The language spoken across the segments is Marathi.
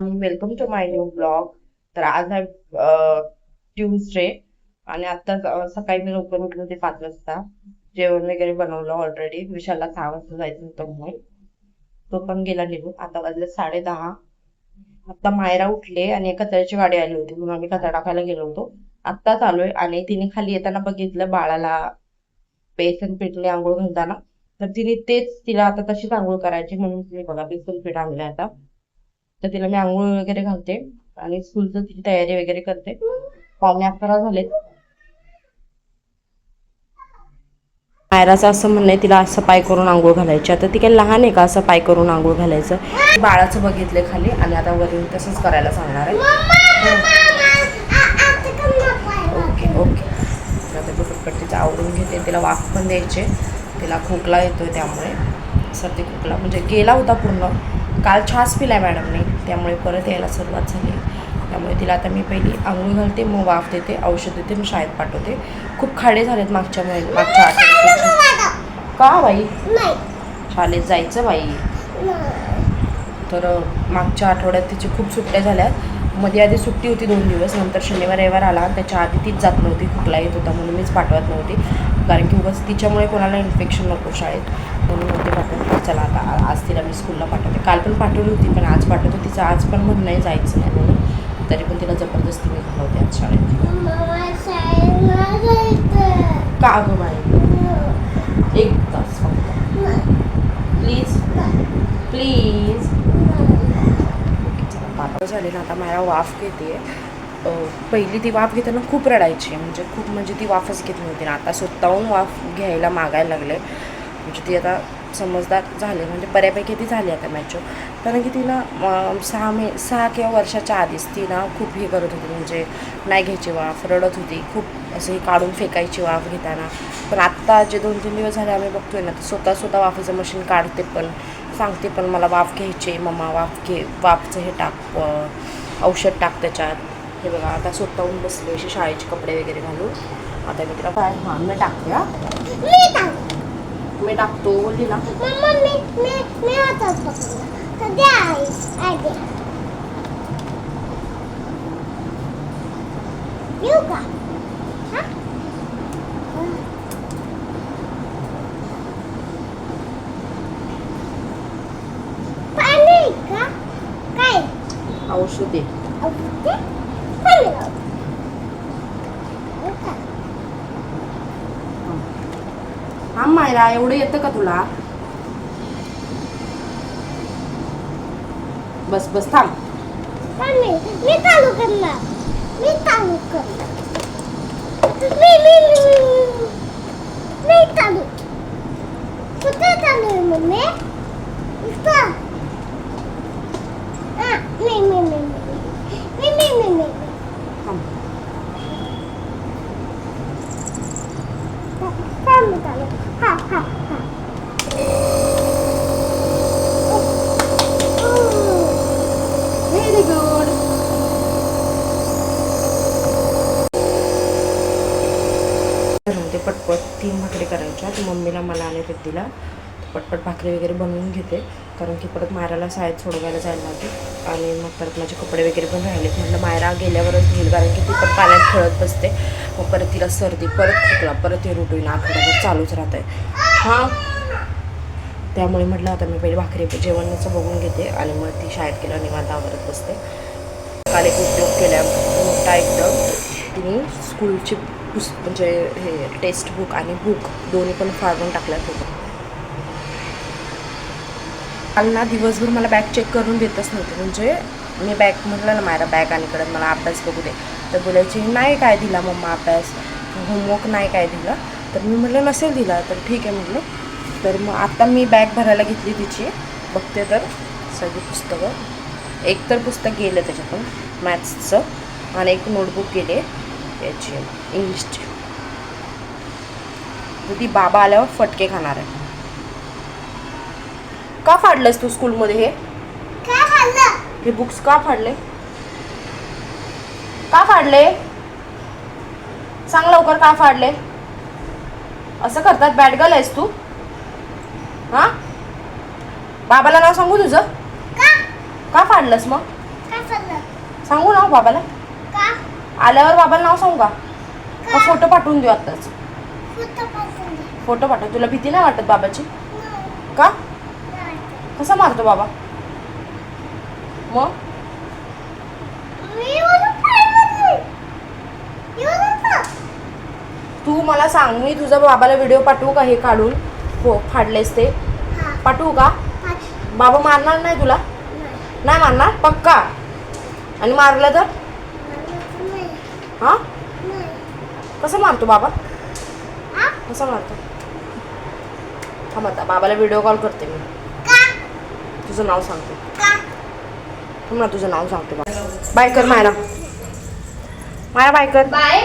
Welcome to my new blog तर आज आहे ट्यूजडे आणि आता सकाळी मी लवकर उठले होते पाच वाजता जेवण वगैरे बनवलं ऑलरेडी विशालला सहा वाजता जायचं होतं म्हणून तो पण गेला निघून आता वाजले साडे दहा आता मायरा उठले आणि कचऱ्याची गाडी आली होती म्हणून आम्ही कचरा टाकायला गेलो होतो आत्ताच आलोय आणि तिने खाली येताना बघितलं बाळाला बेसन पिठले आंघोळ घालताना तर तिने तेच तिला आता तशीच आंघोळ करायची म्हणून तिने बघा बेसन पीठ आणलंय आता तर तिला मी आंघोळ वगैरे घालते आणि स्कूलचं तिची तयारी वगैरे करते. पावणे अकरा झालेत. मायराचं असं म्हणणं आहे तिला असं पाय करून आंघोळ घालायची. आता ती काही लहान आहे का असं पाय करून आंघोळ घालायचं? बाळाचं बघितलंय खाली आणि आता वरून तसंच करायला सांगणार आहे. Okay okay. आता दुपटपट्टीचं आवरून घेते. तिला वाफ पण द्यायचे. तिला खोकला येतोय त्यामुळे. सर्दी खोकला म्हणजे गेला होता पूर्ण. काल छास पिलाय मॅडमने त्यामुळे परत यायला सुरुवात झाली. त्यामुळे तिला आता मी पहिली आंघोळ घालते मग वाफ देते औषध देते मग शाळेत पाठवते. खूप खाडे झालेत मागच्या महिन्यात मागच्या आठवड्यात. का बाई? शाळेत जायचं बाई. तर मागच्या आठवड्यात तिची खूप सुट्ट्या झाल्या मध्ये आधी सुट्टी होती दोन दिवस नंतर शनिवार रविवार आला. त्याच्या आधी तीच जात नव्हती खोकला येत होता म्हणून मीच पाठवत नव्हती. कारण की उगाच तिच्यामुळे कोणाला इन्फेक्शन नको शाळेत. म्हणून नव्हते पाठवत चला आता आज तिला मी स्कूलला पाठवते. काल पण पाठवली होती पण आज पाठवते. तिचं आज पण म्हणणं आहे जायचं नाही म्हणून. तरी पण तिला जबरदस्ती मी घालवते आज शाळेत. का गं बाई? एक तास फक्त. प्लीज प्लीज पातळ झाले ना आता मला वाफ घेते. पहिली ती वाफ घेताना खूप रडायची. म्हणजे खूप म्हणजे ती वाफच घेत नव्हती. ना आता स्वतःहून वाफ घ्यायला मागायला लागले. म्हणजे ती आता समजदार झाले म्हणजे बऱ्यापैकी ती झाली आता मॅच्युअर कारण की तिला अं, सहा मे सहा किंवा वर्षाच्या आधीच ती ना खूप हे करत होती म्हणजे नाही घ्यायची वाफ रडत होती खूप असं हे काढून फेकायची वाफ घेताना. पण आत्ता जे दोन तीन दिवस झाले आम्ही बघतोय ना तर स्वतः स्वतः वाफेचं मशीन काढते पण सांगते पण मला वाफ घ्यायची मम्मा वाफ घे वाफचं हे टाक औषध टाक त्याच्यात. हे बघा आता स्वतःहून बसले असे शाळेचे कपडे वगैरे घालून. आता मी तिला काय हां मी टाकते हा. मी टाकतो बोलली ना मम्मा मी मी मी हातात पकडला तर द्या आई आई येऊ का हा? का काय औषधे औषधे? हा मायरा एवढं येतं का तुला? बस बस थांब. मी चालू करणार. मी चालू करणार. मी मी मी मी मी चालू. कुठे चालू आहे मम्मी? इथं. ते पटपट तीन भाकरी करायच्या. तर मम्मीला मला आणि रिद्धीला पटपट भाकरी वगैरे बनवून घेते. कारण की परत मायराला शाळेत सोडवायला जायला लागते आणि मग परत माझे कपडे वगैरे पण राहिले. म्हटलं मायरा गेल्यावरच घेईल. कारण की ती पण पाण्यात खेळत बसते. मग परत तिला सर्दी परत खोकला परत हे रुटीन आठवड्याभर चालूच राहत आहे हां. त्यामुळे म्हटलं आता मी पहिले भाकरी जेवणाचं बघून घेते. आणि मग ती शाळेत गेल्यावर निवांत आवरत बसते. काल एक उद्योग केला. मोठा एकदम. तिने स्कूलची पुस म्हणजे हे टेक्स्ट बुक आणि बुक दोन्ही पण फाडून टाकल्यात होतं. काल ना दिवसभर मला बॅग चेक करून देतच नव्हते. म्हणजे मी बॅग म्हटलं ना माझ्या बॅग आणि कडे मला अभ्यास बघू दे. तर बोलायची नाही काय दिला मम्मा अभ्यास? होमवर्क नाही काय दिला? तर मी म्हटलं नसेल दिला. तर ठीक आहे म्हटलं तर मग आता मी बॅग भरायला घेतली तिची. बघते तर सगळी पुस्तकं. एक तर पुस्तक गेलं त्याच्यातून मॅथ्सचं आणि एक नोटबुक गेले. याची. इंग्लिशची तर ती बाबा आल्यावर फटके खाणार आहे. का फाडलंस तू स्कूलमध्ये हे? हे बुक्स का फाडले? का फाडले? सांग लवकर का फाडले? असं करतात बॅड गर्ल आहेस तू. हा? बाबाला नाव सांगू तुझं? का? फाडलंस मग? सांगू ना बाबाला. आल्यावर बाबाला नाव सांगू का? का? फोटो पाठवून देऊ आत्ताच. फुट पाठव. तुला भीती नाही वाटत बाबाची? का. कसा मारतो बाबा? मग? तू मला सांग. मी तुझ्या बाबाला व्हिडिओ पाठवू का हे काढून? हो फाडलेस ते. पाठवू का. बाबा मारणार नाही तुला? नाही, मारणार? पक्का. आणि मारलं तर? हां. कसं मारतो बाबा हा? कसं मारतो थांब आता बाबाला व्हिडिओ कॉल करते मी का? तुझं नाव सांगते का? थांब ना तुझं नाव सांगते बाबा बाय कर मायरा माया बाय कर बाय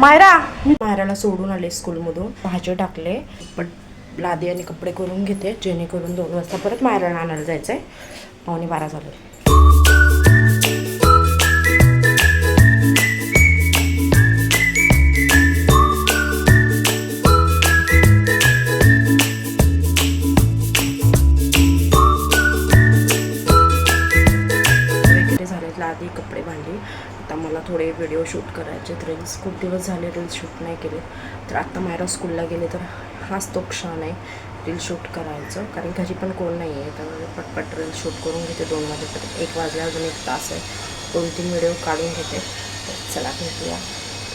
मायरा मी मायराला सोडून आले स्कूलमधून भाजी टाकले पण लादी आणि कपडे करून घेते जेणेकरून दोन वाजता परत मायराला आणायला जायचं आहे पावणे बारा झाले व्हिडिओ शूट करायचे. रील्स खूप दिवस झाले रील्स शूट नाही केले. तर आत्ता मायरा स्कूलला गेले तर हाच तो क्षण आहे रील शूट करायचं. कारण घरी पण कोण नाही आहे त्यामुळे पटपट रील शूट करून घेते दोन वाजेपर्यंत. एक वाजले अजून एक तास आहे. दोन तीन व्हिडिओ काढून घेते. तर चला भेटूया.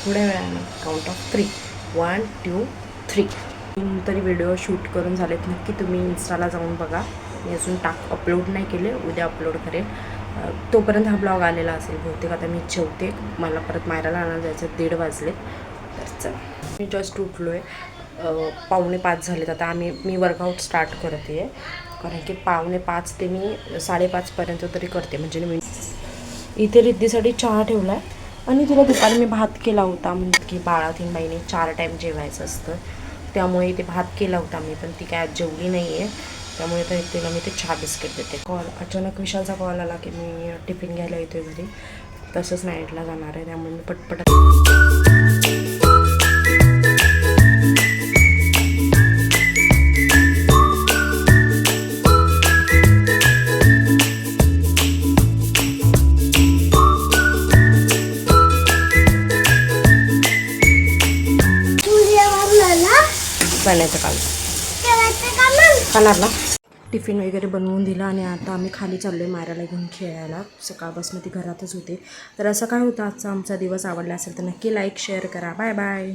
थोड्या वेळानं count of three one two three तरी व्हिडिओ शूट करून झालेत. नक्की तुम्ही इन्स्टाला जाऊन बघा. मी अजून टाक अपलोड नाही केले. उद्या अपलोड करेन. तोपर्यंत हा ब्लॉग आलेला असेल बहुतेक आता मी जेवते. मला परत मायराला आणायला जायचं दीड वाजले. तर चला. मी जस्ट उठलो आहे पावणे पाच झालेत. आता आम्ही मी वर्कआउट स्टार्ट करते आहे कारण की पावणे पाच ते मी साडेपाचपर्यंत तरी करते. म्हणजे मी इथे रिद्धीसाठी चहा ठेवला आहे आणि तिला दुपारी मी भात केला होता. म्हणजे की बाळातीन बाईने चार टाईम जेवायचं असतं. त्यामुळे ते भात केला होता मी पण ती काय जेवली नाही आहे त्यामुळे तर तिला मी ते चहा बिस्किट देते. कॉल अचानक विशालचा कॉल आला की मी टिफिन घ्यायला येतोय घरी. तसंच नाईटला जाणार आहे त्यामुळे मी पटपट. बनायचं काल. का खाणार ना? टिफिन वगैरे बनवून दिला आणि आता आम्ही खाली चाललो आहे मायराला घेऊन खेळायला. सकाळपासून ती घरातच होते. तर असं काय होतं? आजचा आमचा दिवस आवडला असेल तर नक्की लाईक शेअर करा. Bye bye